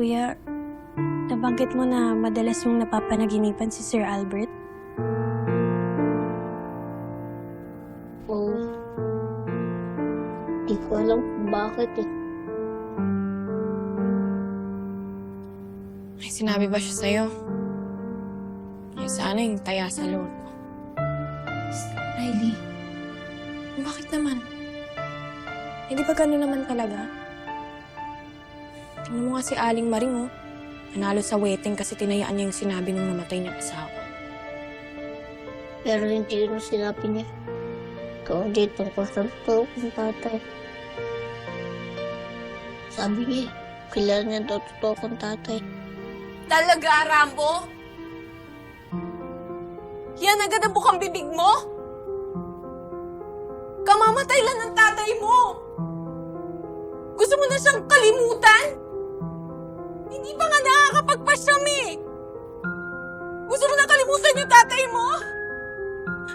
Kuya, nabanggit mo na madalas mong napapanaginipan si Sir Albert. Oo. Di ko alam kung bakit eh. May sinabi ba siya sa'yo? Ay, sana yung taya sa loob. Riley, Bakit naman? Hindi ba gano'n naman talaga? Tingnan mo nga si Aling Maring, oh. Nanalo sa wedding kasi tinayaan niya yung sinabi nung namatay niyang asawa. Pero hindi rin sinabi niya. Kung di tungkol sa totoo kong tatay. Sabi niya, kilala niya daw totoo kong tatay. Talaga, Rambo? Yan agad ang bukang bibig mo? Kamamatay lang ng tatay mo! Gusto mo na siyang kalimutan? Hindi pa nga nakakapagpasyam eh! Gusto mo na kalimutan yung tatay mo?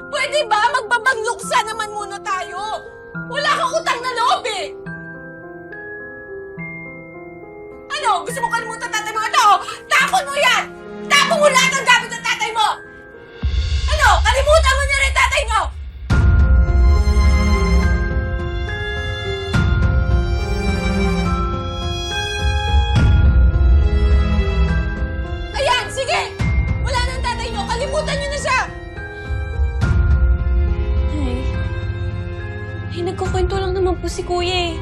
Pwede ba magbabangluksa naman muna tayo? Wala kang utang na loob eh! Ano? Gusto mo kalimutan tatay mo? Oh, tapon mo yan! Tapon mo lahat ng po si Kuya eh.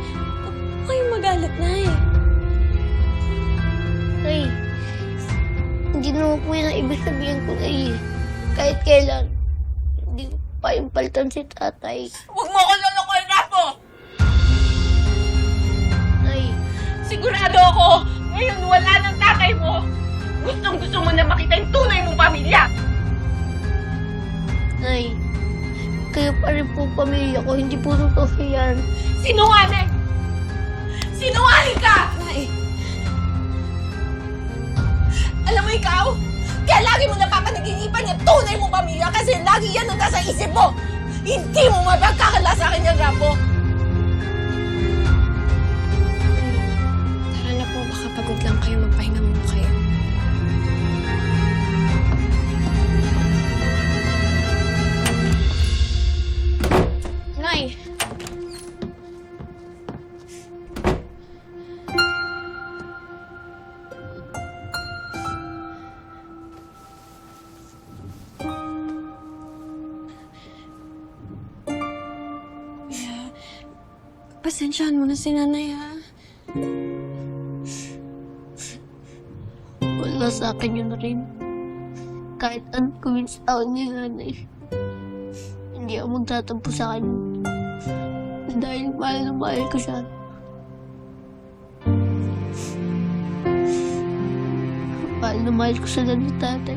Huwag kayong magalit, Nay. Ay, hindi naman po yan ang ibig sabihin ko na eh. Kahit kailan, hindi ko pa yung palitan si tatay. Huwag mo ko lulukoy, Rapo! Ay, Sigurado ako, ngayon wala ng tatay mo. Gustong gusto mo na makita yung tunay mong pamilya. Nay, kayo pa rin po pamilya ko, hindi po totoo yan. Sinungaling! Sinungaling ka! Nay, Alam mo ikaw, kaya lagi mo napapanaginipan yung tunay mong pamilya kasi lagi yan ang nasa isip mo. Hindi mo mapagkakala sa akin yan, Rambo. Tara na po, baka pagod lang kayo. Magpahinga pasensyahan mo na si Nanay ha. Wala sa akin yun rin. Kahit sa akin ni nanay. Hindi ako magtatampo sa kanya. Dahil mahal na mahal ko siya. Mahal na mahal ko siya ng tatay.